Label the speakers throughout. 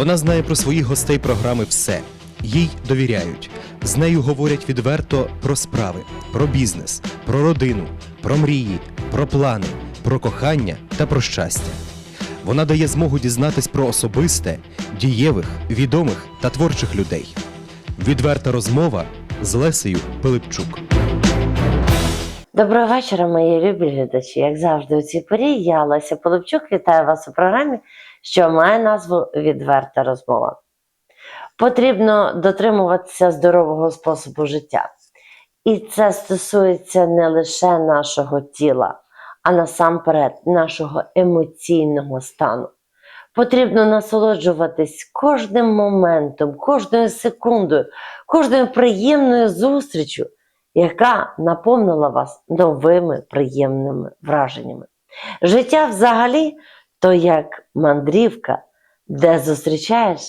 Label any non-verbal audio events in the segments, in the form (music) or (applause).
Speaker 1: Вона знає про своїх гостей програми все. Їй довіряють. З нею говорять відверто про справи, про бізнес, про родину, про мрії, про плани, про кохання та про щастя. Вона дає змогу дізнатись про особисте, дієвих, відомих та творчих людей. Відверта розмова з Лесею Пилипчук.
Speaker 2: Доброго вечора, мої любі глядачі. Як завжди, у цій порі я Леся Полипчук вітаю вас у програмі, що має назву Відверта розмова. Потрібно дотримуватися здорового способу життя. І це стосується не лише нашого тіла, а насамперед нашого емоційного стану. Потрібно насолоджуватись кожним моментом, кожною секундою, кожною приємною зустрічю, яка наповнила вас новими приємними враженнями. Життя взагалі то як мандрівка, де зустрічаєш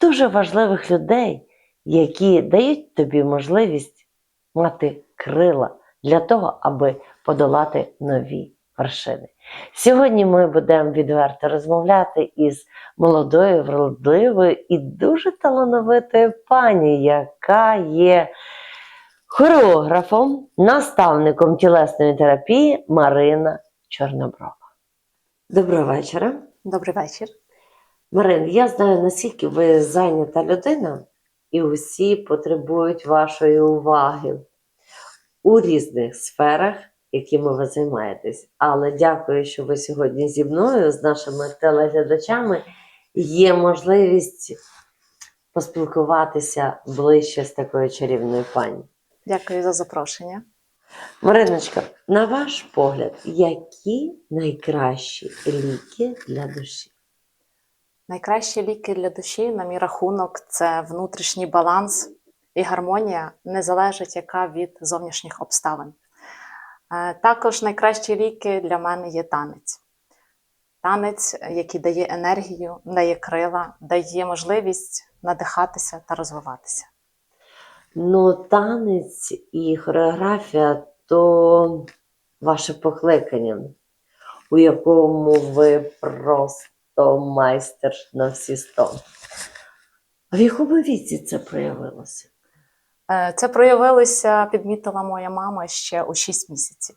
Speaker 2: дуже важливих людей, які дають тобі можливість мати крила для того, аби подолати нові вершини. Сьогодні ми будемо відверто розмовляти із молодою, вродливою і дуже талановитою пані, яка є хореографом, наставником тілесної терапії Марина Чорноброва. Доброго вечора.
Speaker 3: Добрий вечір.
Speaker 2: Марин, я знаю, наскільки ви зайнята людина, і усі потребують вашої уваги у різних сферах, якими ви займаєтесь. Але дякую, що ви сьогодні зі мною, з нашими телеглядачами. Є можливість поспілкуватися ближче з такою чарівною пані.
Speaker 3: Дякую за запрошення.
Speaker 2: Мариночка, на ваш погляд, які найкращі ліки для душі?
Speaker 3: Найкращі ліки для душі, на мій рахунок, це внутрішній баланс і гармонія, не залежить яка від зовнішніх обставин. Е, Також найкращі ліки для мене є танець. Танець, який дає енергію, дає крила, дає можливість надихатися та розвиватися.
Speaker 2: Ну, танець і хореографія то ваше покликання, у якому ви просто майстер на всі сто. А в якому віці це проявилося?
Speaker 3: Е, Це проявилося, підмітила моя мама ще у 6 місяців,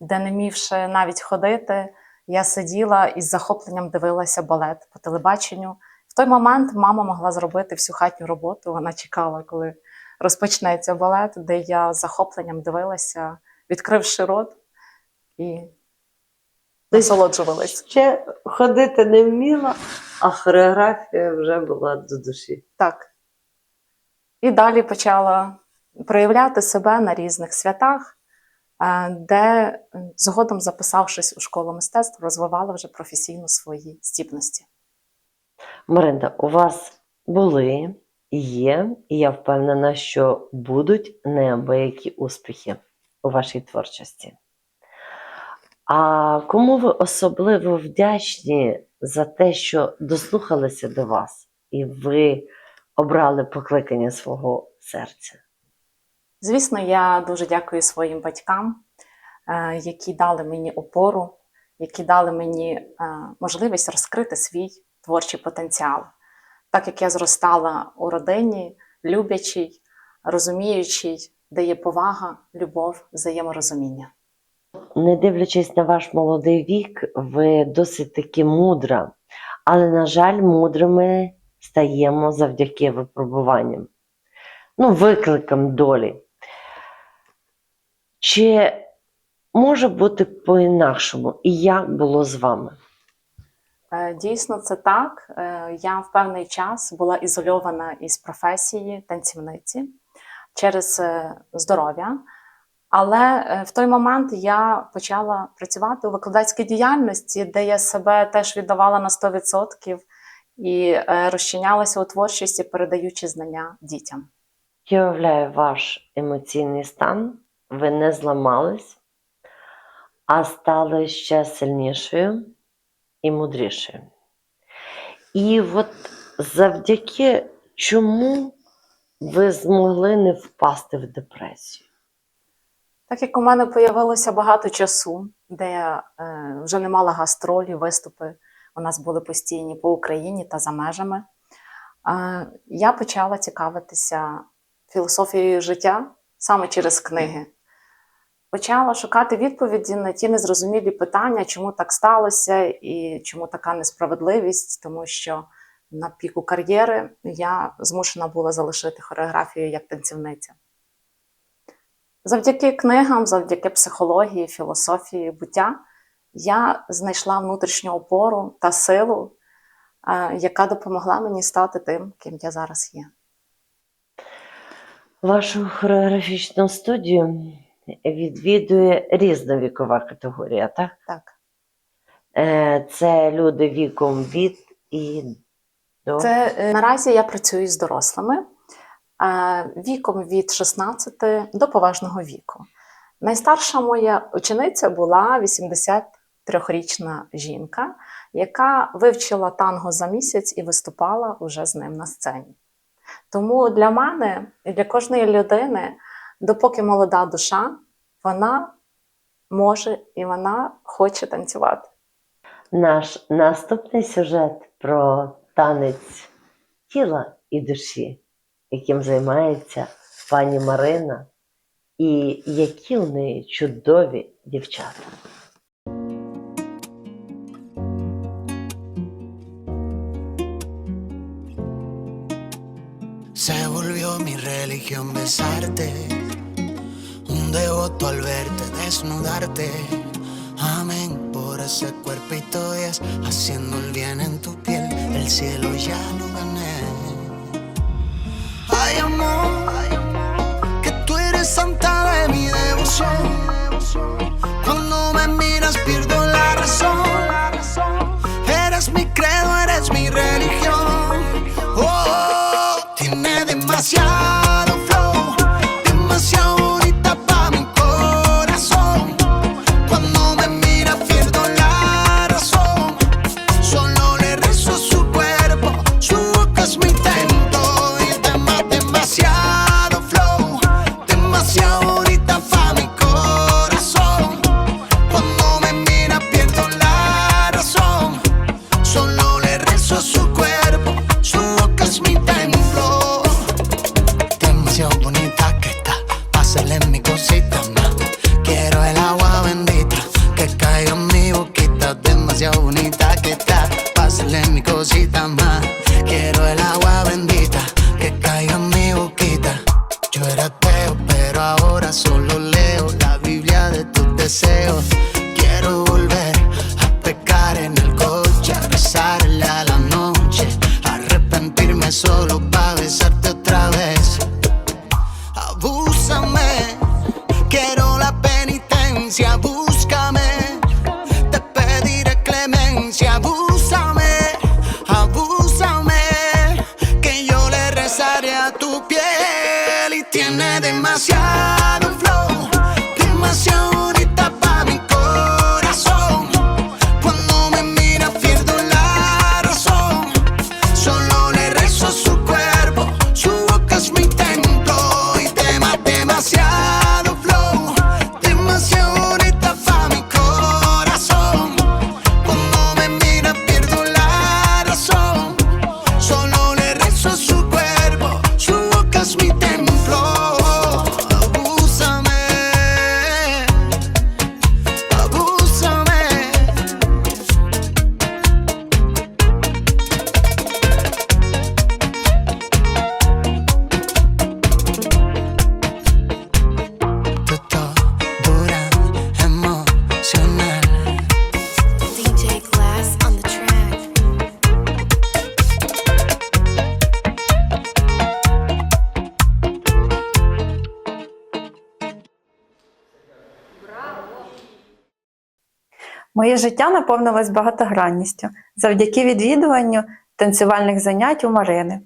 Speaker 3: де не мівши навіть ходити, я сиділа і з захопленням дивилася балет по телебаченню. В той момент мама могла зробити всю хатню роботу. Вона чекала, коли розпочнеться балет, де я з захопленням дивилася, відкривши рот і насолоджувалась.
Speaker 2: Ще ходити не вміла, а хореографія вже була до душі.
Speaker 3: Так. І далі почала проявляти себе на різних святах, е, де згодом, записавшись у школу мистецтв, розвивала вже професійно свої здібності.
Speaker 2: Маринда, у вас були, є, і я впевнена, що будуть неабиякі успіхи у вашій творчості. А кому ви особливо вдячні за те, що дослухалися до вас, і ви обрали покликання свого серця?
Speaker 3: Звісно, я дуже дякую своїм батькам, е, які дали мені опору, які дали мені е, можливість розкрити свій творчий потенціал. Так як я зростала у родині, люблячій, розуміючій, де є повага, любов, взаєморозуміння.
Speaker 2: Не дивлячись на ваш молодий вік, ви досить таки мудра, але, на жаль, мудрими стаємо завдяки випробуванням, ну, викликам долі. Чи може бути по-інакшому? І як було з вами?
Speaker 3: Е, Дійсно, це так. Е, Я в певний час була ізольована із професії танцівниці через е, здоров'я. Але в той момент я почала працювати у викладацькій діяльності, де я себе теж віддавала на 100% і розчинялася у творчості, передаючи знання дітям.
Speaker 2: Я уявляю ваш емоційний стан, ви не зламались, а стали ще сильнішою і мудрішою. І от завдяки чому ви змогли не впасти в депресію?
Speaker 3: Так як у мене появилося багато часу, де я е, вже не мала гастролі, виступи у нас були постійні по Україні та за межами. Е, Я почала цікавитися філософією життя саме через книги. Почала шукати відповіді на ті незрозумілі питання, чому так сталося і чому така несправедливість, тому що на піку кар'єри я змушена була залишити хореографію як танцівниця. Завдяки книгам, завдяки психології, філософії буття, я знайшла внутрішню опору та силу, е, яка допомогла мені стати тим, ким я зараз є.
Speaker 2: Вашу хореографічну студію відвідує різна вікова категорія, так?
Speaker 3: Так.
Speaker 2: Е, Це люди віком від і до.
Speaker 3: Це е, наразі я працюю з дорослими віком від 16 до поважного віку. Найстарша моя учениця була 83-річна жінка, яка вивчила танго за місяць і виступала уже з ним на сцені. Тому для мене і для кожної людини, допоки молода душа, вона може і вона хоче танцювати.
Speaker 2: Наш наступний сюжет про танець тіла і душі, яким займається пані Марина, і які у неї чудові дівчата.
Speaker 4: Se volvió mi religión besarte, devoto al verte desnudarte. Amén por ese cuerpito Dios, haciendo el bien en tu piel, el cielo ya lo gané. Ay amor, que tú eres santa de mi devoción. Cuando me miras pierdo sos tiene demasiado
Speaker 5: Моє життя наповнилось багатогранністю завдяки відвідуванню танцювальних занять у Марини.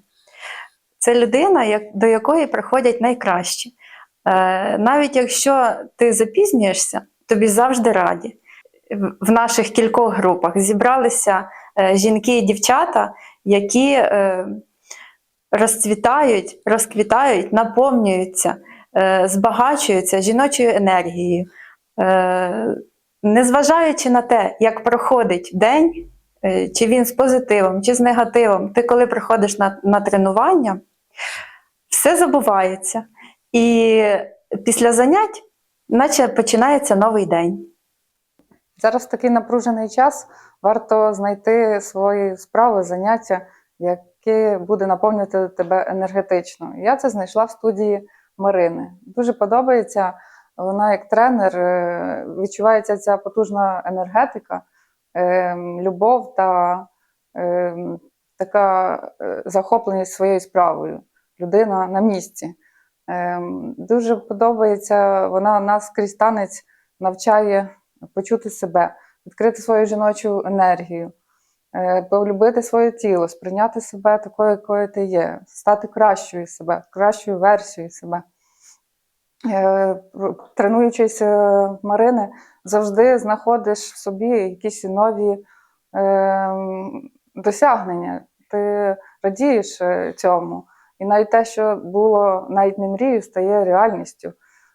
Speaker 5: Це людина, до якої приходять найкращі. Е, Навіть якщо ти запізнюєшся, тобі завжди раді. В- наших кількох групах зібралися е, жінки і дівчата, які е, розцвітають, розквітають, наповнюються, збагачуються жіночою енергією. Незважаючи на те, як проходить день, е, чи він з позитивом, чи з негативом, ти коли приходиш на, на тренування, все забувається. І після занять, наче починається новий день.
Speaker 6: Зараз такий напружений час варто знайти свої справи, заняття, яке буде наповнювати тебе енергетично. Я це знайшла в студії Марини. Дуже подобається. Вона як тренер, е, відчувається ця потужна енергетика, е, любов та е, така захопленість своєю справою. Людина на місці. Дуже подобається, вона нас крізь танець навчає почути себе, відкрити свою жіночу енергію, полюбити своє тіло, сприйняти себе такою, якою ти є, стати кращою себе, кращою версією себе. Е, Тренуючись е, Марини, завжди знаходиш в собі якісь нові е, досягнення. Ти радієш цьому. І навіть те, що було навіть не мрією, стає реальністю.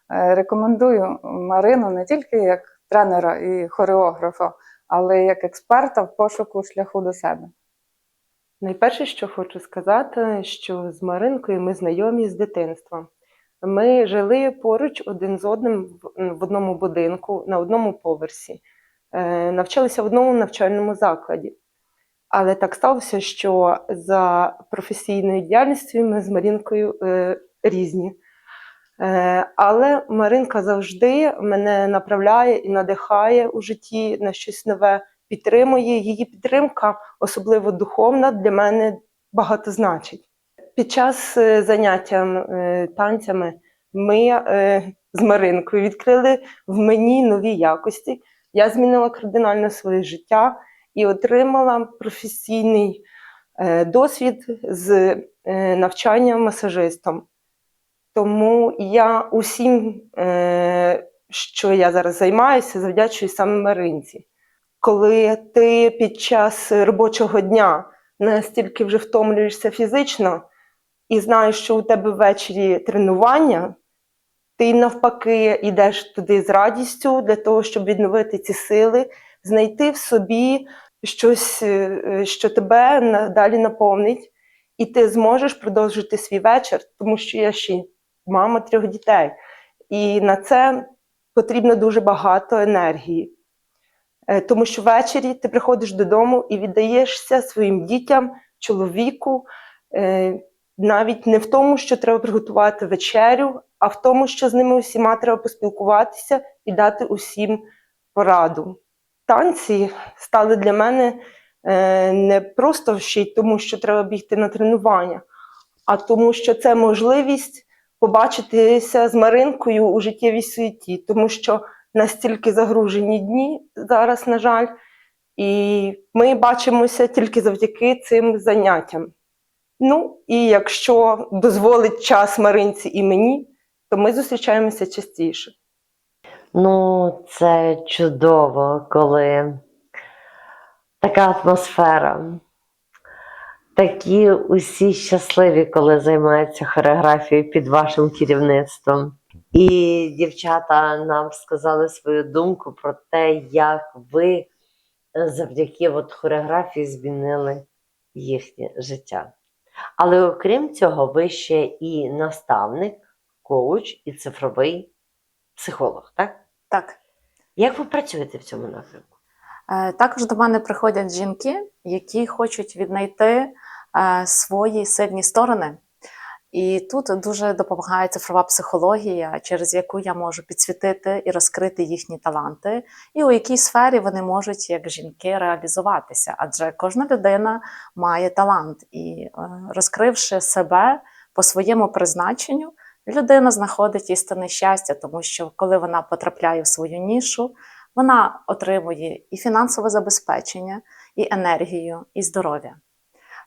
Speaker 6: Рекомендую Марину не тільки як тренера і хореографа, але й як експерта в пошуку шляху до себе.
Speaker 7: Найперше, що хочу сказати, що з Маринкою ми знайомі з дитинства. Ми жили поруч один з одним в- одному будинку, на одному поверсі, е, навчалися в одному навчальному закладі. Але так сталося, що за професійною діяльністю ми з Маринкою е, різні. Е, але Маринка завжди мене направляє і надихає у житті на щось нове, підтримує. Її підтримка, особливо духовна, для мене багато значить. Під час е, заняття е, танцями ми е, з Маринкою відкрили в мені нові якості. Я змінила кардинально своє життя і отримала професійний досвід з е, навчання масажистом. Тому я усім, що я зараз займаюся, завдячую саме Маринці. Коли ти під час робочого дня настільки вже втомлюєшся фізично і знаєш, що у тебе ввечері тренування, ти навпаки йдеш туди з радістю для того, щоб відновити ці сили, знайти в собі щось, е, що тебе далі наповнить, і ти зможеш продовжити свій вечір, тому що я ще мама трьох дітей. І на це потрібно дуже багато енергії. Е, Тому що ввечері ти приходиш додому і віддаєшся своїм дітям, чоловіку, е, навіть не в тому, що треба приготувати вечерю, а в тому, що з ними усіма треба поспілкуватися і дати усім пораду. Танці стали для мене е, не просто ще й тому, що треба бігти на тренування, а тому, що це можливість побачитися з Маринкою у життєвій суеті, тому що настільки загружені дні зараз, на жаль, і ми бачимося тільки завдяки цим заняттям. Ну, і якщо дозволить час Маринці і мені, то ми зустрічаємося частіше.
Speaker 2: Ну, це чудово, коли така атмосфера. Такі усі щасливі, коли займаються хореографією під вашим керівництвом. І дівчата нам сказали свою думку про те, як ви завдяки от хореографії змінили їхнє життя. Але окрім цього, ви ще і наставник, коуч і цифровий психолог, так?
Speaker 3: Так.
Speaker 2: Як ви працюєте в цьому напрямку?
Speaker 3: Е, Також до мене приходять жінки, які хочуть віднайти е, свої сильні сторони. І тут дуже допомагає цифрова психологія, через яку я можу підсвітити і розкрити їхні таланти, і у якій сфері вони можуть, як жінки, реалізуватися. Адже кожна людина має талант, і е, розкривши себе по своєму призначенню, людина знаходить істинне щастя, тому що коли вона потрапляє в свою нішу, вона отримує і фінансове забезпечення, і енергію, і здоров'я.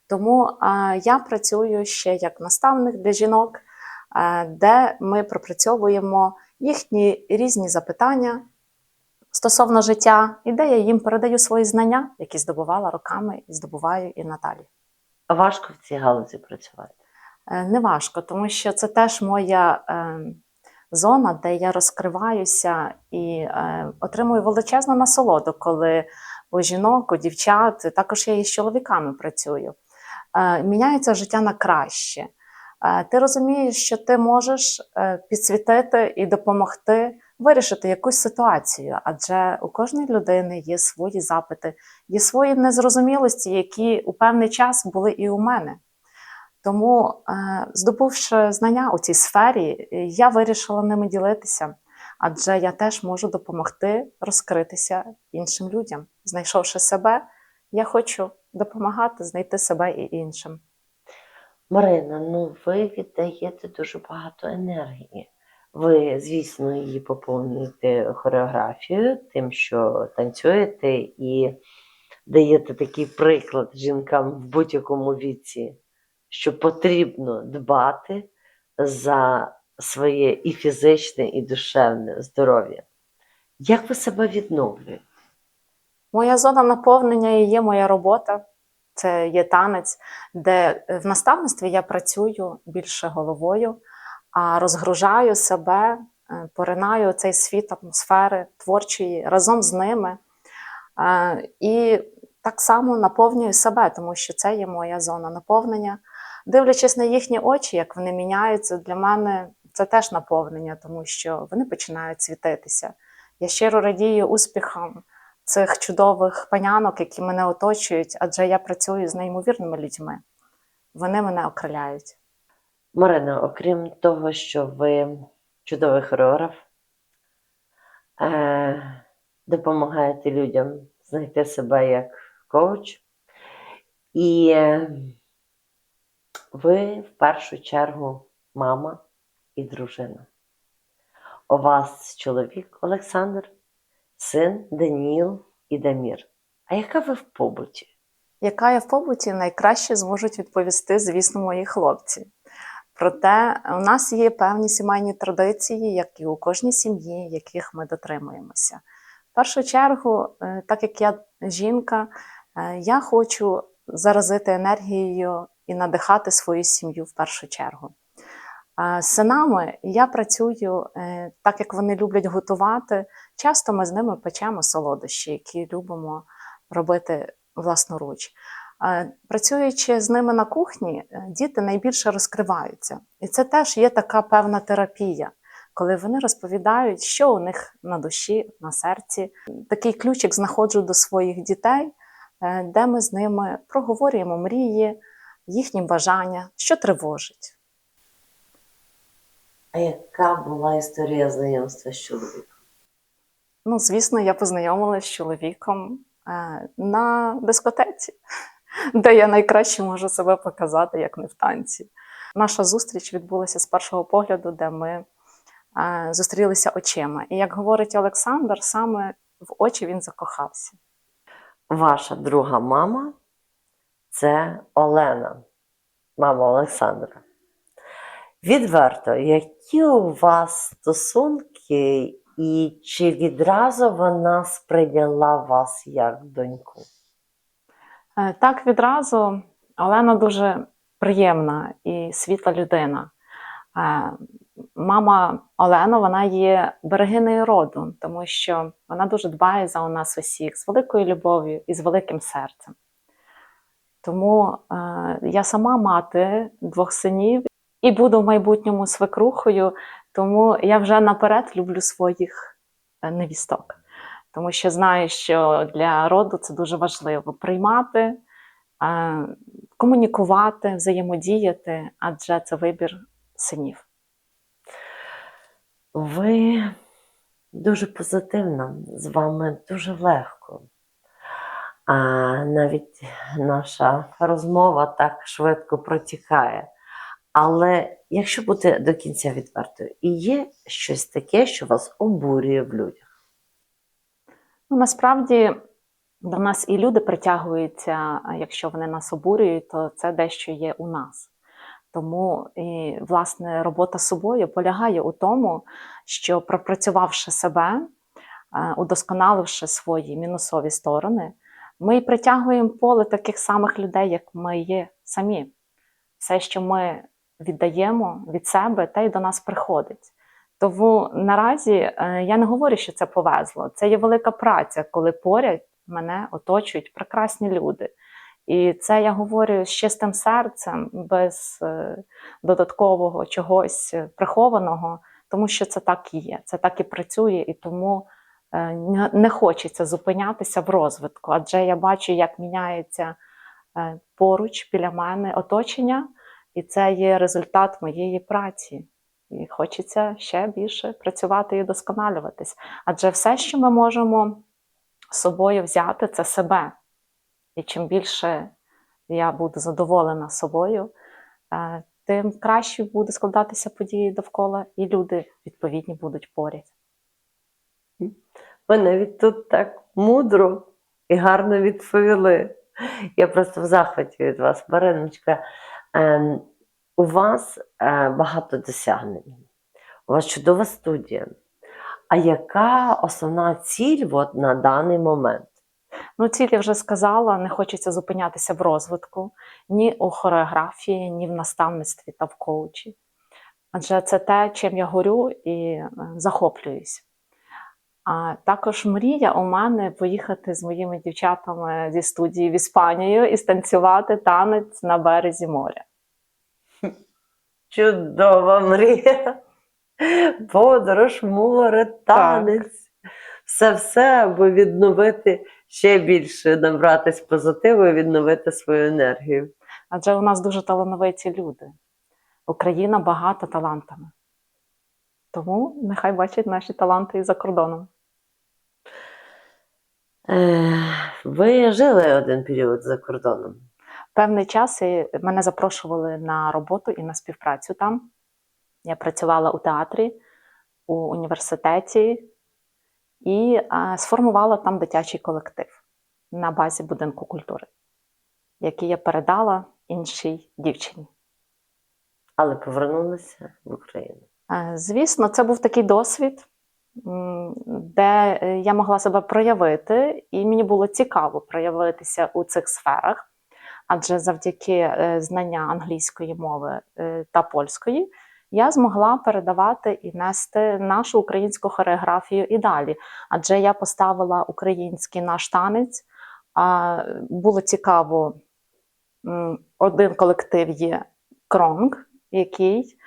Speaker 3: Тому е, я працюю ще як наставник для жінок, е, де ми пропрацьовуємо їхні різні запитання стосовно життя, і де я їм передаю свої знання, які здобувала роками і здобуваю і надалі.
Speaker 2: Важко в цій галузі працювати.
Speaker 3: Е, Не важко, тому що це теж моя е, зона, де я розкриваюся і е, отримую величезну насолоду, коли у жінок, у дівчат. Також я і з чоловіками працюю. Е, Міняється життя на краще. Е, Ти розумієш, що ти можеш е, підсвітити і допомогти вирішити якусь ситуацію, адже у кожної людини є свої запити, є свої незрозумілості, які у певний час були і у мене. Тому, здобувши знання у цій сфері, я вирішила ними ділитися, адже я теж можу допомогти розкритися іншим людям. Знайшовши себе, я хочу допомагати знайти себе і іншим.
Speaker 2: Марина, ну ви віддаєте дуже багато енергії. Ви, звісно, її поповнюєте хореографією, тим, що танцюєте, і даєте такий приклад жінкам в будь-якому віці, що потрібно дбати за своє і фізичне, і душевне здоров'я. Як ви себе відновлюєте?
Speaker 3: Моя зона наповнення і є моя робота. Це є танець, де в наставництві я працюю більше головою, а розгружаю себе, е, поринаю цей світ атмосфери творчої разом з ними. Е, І так само наповнюю себе, тому що це є моя зона наповнення. Дивлячись на їхні очі, як вони міняються, для мене це теж наповнення, тому що вони починають світитися. Я щиро радію успіхам цих чудових панянок, які мене оточують, адже я працюю з неймовірними людьми. Вони мене окриляють.
Speaker 2: Марина, окрім того, що ви чудовий хореограф, е, допомагаєте людям знайти себе як коуч, і е, ви в першу чергу мама і дружина. У вас чоловік Олександр, син Даніл і Дамір. А яка ви в побуті?
Speaker 3: Яка я в побуті найкраще зможуть відповісти, звісно, мої хлопці. Проте у нас є певні сімейні традиції, як і у кожній сім'ї, яких ми дотримуємося. В першу чергу, е, так як я жінка, е, я хочу заразити енергією і надихати свою сім'ю в першу чергу. Синами я працюю, е, так як вони люблять готувати, часто ми з ними печемо солодощі, які любимо робити власноруч. Працюючи з ними на кухні, е, діти найбільше розкриваються. І це теж є така певна терапія, коли вони розповідають, що у них на душі, на серці. Такий ключик знаходжу до своїх дітей, е, де ми з ними проговорюємо мрії, їхні бажання, що тривожить.
Speaker 2: А яка була історія знайомства з чоловіком?
Speaker 3: Ну, звісно, я познайомилася з чоловіком е, на дискотеці, (laughs) де я найкраще можу себе показати, як не в танці. Наша зустріч відбулася з першого погляду, де ми е, зустрілися очима. І як говорить Олександр, саме в очі він закохався.
Speaker 2: Ваша друга мама це Олена, мама Олександра. Відверто, які у вас стосунки, і чи відразу вона сприйняла вас як доньку?
Speaker 3: Е, Так відразу Олена дуже приємна і світла людина. Е, Мама Олена вона є берегинею роду, тому що вона дуже дбає за нас усіх з великою любов'ю і з великим серцем. Тому е, я сама мати двох синів і буду в майбутньому свекрухою, тому я вже наперед люблю своїх е, невісток. Тому що знаю, що для роду це дуже важливо приймати, е, комунікувати, взаємодіяти, адже це вибір синів.
Speaker 2: Ви дуже позитивна, з вами дуже легко. А навіть наша розмова так швидко протікає. Але якщо бути до кінця відвертою, і є щось таке, що вас обурює в людях.
Speaker 3: Ну, насправді до нас і люди притягуються, якщо вони нас обурюють, то це дещо є у нас. Тому і власне робота з собою полягає у тому, що пропрацювавши себе, е, удосконаливши свої мінусові сторони, ми притягуємо поле таких самих людей, як ми є самі. Все, що ми віддаємо від себе, те й до нас приходить. Тому наразі е, я не говорю, що це повезло. Це є велика праця, коли поряд мене оточують прекрасні люди. І це я говорю з чистим серцем, без е, додаткового чогось прихованого, тому що це так і є, це так і працює, і тому е, не- хочеться зупинятися в розвитку, адже я бачу, як міняється поруч біля мене оточення, і це є результат моєї праці. І хочеться ще більше працювати і досконалюватись. Адже все, що ми можемо з собою взяти, це себе. І чим більше я буду задоволена собою, е, тим краще буде складатися події довкола, і люди відповідні будуть поряд.
Speaker 2: Ви навіть тут так мудро і гарно відповіли. Я просто в захваті від вас, Мариночка. Ем, у вас е, багато досягнень. У вас чудова студія. А яка основна ціль от, на даний момент?
Speaker 3: Ну, ціль я вже сказала, не хочеться зупинятися в розвитку ні у хореографії, ні в наставництві та в коучі. Адже це те, чим я горю і е, захоплююсь. А також мрія у мене поїхати з моїми дівчатами зі студії в Іспанію і станцювати танець на березі моря.
Speaker 2: Чудова мрія. Подорож, море, танець. Все-все, аби відновити ще більше, набратись позитиву і відновити свою енергію.
Speaker 3: Адже у нас дуже талановиті люди. Україна багата талантами. Тому нехай бачать наші таланти і за кордоном.
Speaker 2: Е, Ви жили один період за кордоном.
Speaker 3: Певний час і мене запрошували на роботу і на співпрацю там. Я працювала у театрі, у університеті і сформувала там дитячий колектив на базі будинку культури, який я передала іншій дівчині.
Speaker 2: Але повернулися в Україну.
Speaker 3: Е, Звісно, це був такий досвід, де е, я могла себе проявити, і мені було цікаво проявитися у цих сферах, адже завдяки е, знання англійської мови е, та польської я змогла передавати і нести нашу українську хореографію і далі. Адже я поставила український наш танець. А було цікаво, один колектив є Кронг, який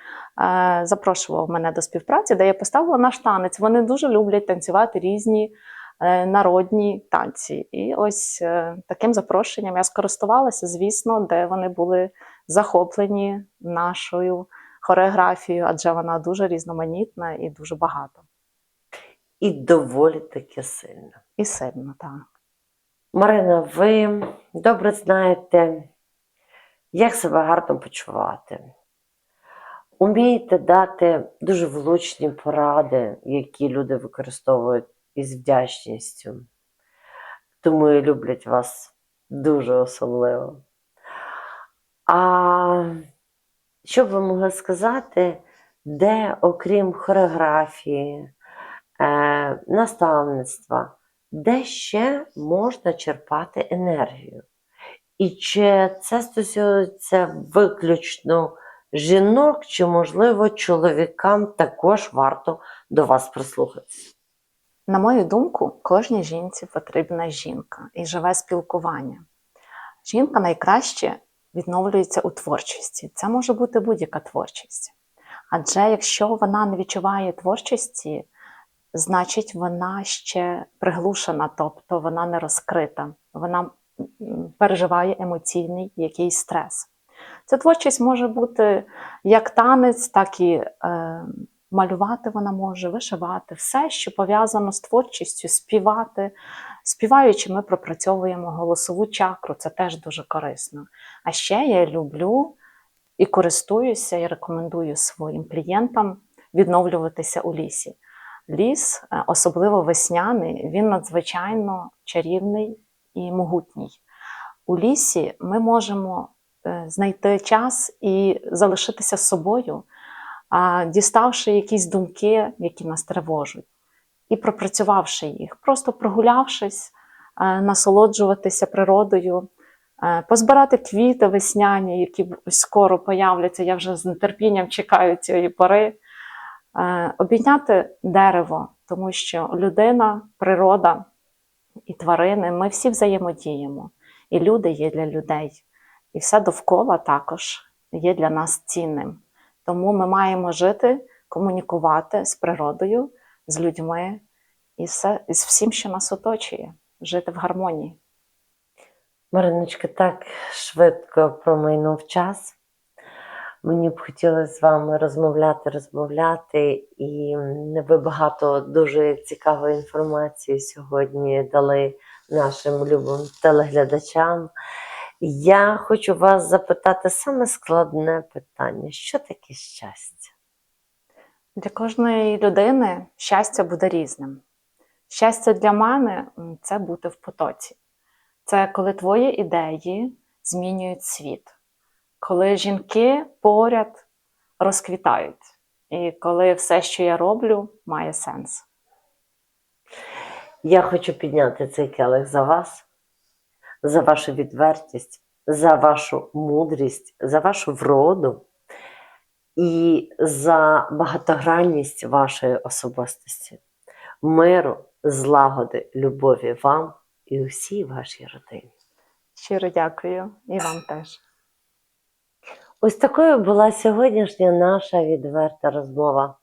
Speaker 3: е, запрошував мене до співпраці, де я поставила наш танець. Вони дуже люблять танцювати різні е, народні танці. І ось е, таким запрошенням я скористувалася, звісно, де вони були захоплені нашою хореографією, адже вона дуже різноманітна і дуже багата.
Speaker 2: І доволі таки сильно.
Speaker 3: І сильно, так.
Speaker 2: Марина, ви добре знаєте, як себе гарно почувати. Умієте дати дуже влучні поради, які люди використовують із вдячністю. Тому і люблять вас дуже особливо. А що б ви могли сказати, де, окрім хореографії, е, наставництва, де ще можна черпати енергію? І чи це стосується виключно жінок, чи, можливо, чоловікам також варто до вас прислухатися?
Speaker 3: На мою думку, кожній жінці потрібна жінка і живе спілкування. Жінка найкраще відновлюється у творчості. Це може бути будь-яка творчість. Адже якщо вона не відчуває творчості, значить вона ще приглушена, тобто вона не розкрита, вона переживає емоційний якийсь стрес. Ця творчість може бути як танець, так і е, малювати вона може, вишивати, все, що пов'язано з творчістю, співати. Співаючи, ми пропрацьовуємо голосову чакру, це теж дуже корисно. А ще я люблю і користуюся, і рекомендую своїм клієнтам відновлюватися у лісі. Ліс, е, особливо весняний, він надзвичайно чарівний і могутній. У лісі ми можемо знайти час і залишитися собою, діставши якісь думки, які нас тривожать, і пропрацювавши їх, просто прогулявшись, е, насолоджуватися природою, е, позбирати квіти весняні, які скоро появляться. Я вже з нетерпінням чекаю цієї пори. Е, Обійняти дерево, тому що людина, природа і тварини, ми всі взаємодіємо. І люди є для людей, і все довкола також є для нас цінним. Тому ми маємо жити, комунікувати з природою, з людьми і, все, і з всім, що нас оточує, жити в гармонії.
Speaker 2: Мариночка, так швидко промайнув час. Мені б хотілося з вами розмовляти, розмовляти, і ви багато дуже цікавої інформації сьогодні дали нашим любим телеглядачам. Я хочу вас запитати саме складне питання: що таке щастя?
Speaker 3: Для кожної людини щастя буде різним. Щастя для мене це бути в потоці. Це коли твої ідеї змінюють світ, коли жінки поряд розквітають, і коли все, що я роблю, має сенс.
Speaker 2: Я хочу підняти цей келих за вас, за вашу відвертість, за вашу мудрість, за вашу вроду і за багатогранність вашої особистості, миру, злагоди, любові вам і усій вашій родині.
Speaker 3: Щиро дякую і вам теж.
Speaker 2: Ось такою була сьогоднішня наша відверта розмова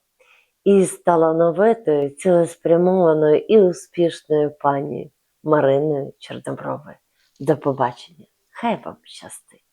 Speaker 2: із талановитою, цілеспрямованою і успішною пані Мариною Чорнобровою. До побачення! Хай вам щастить!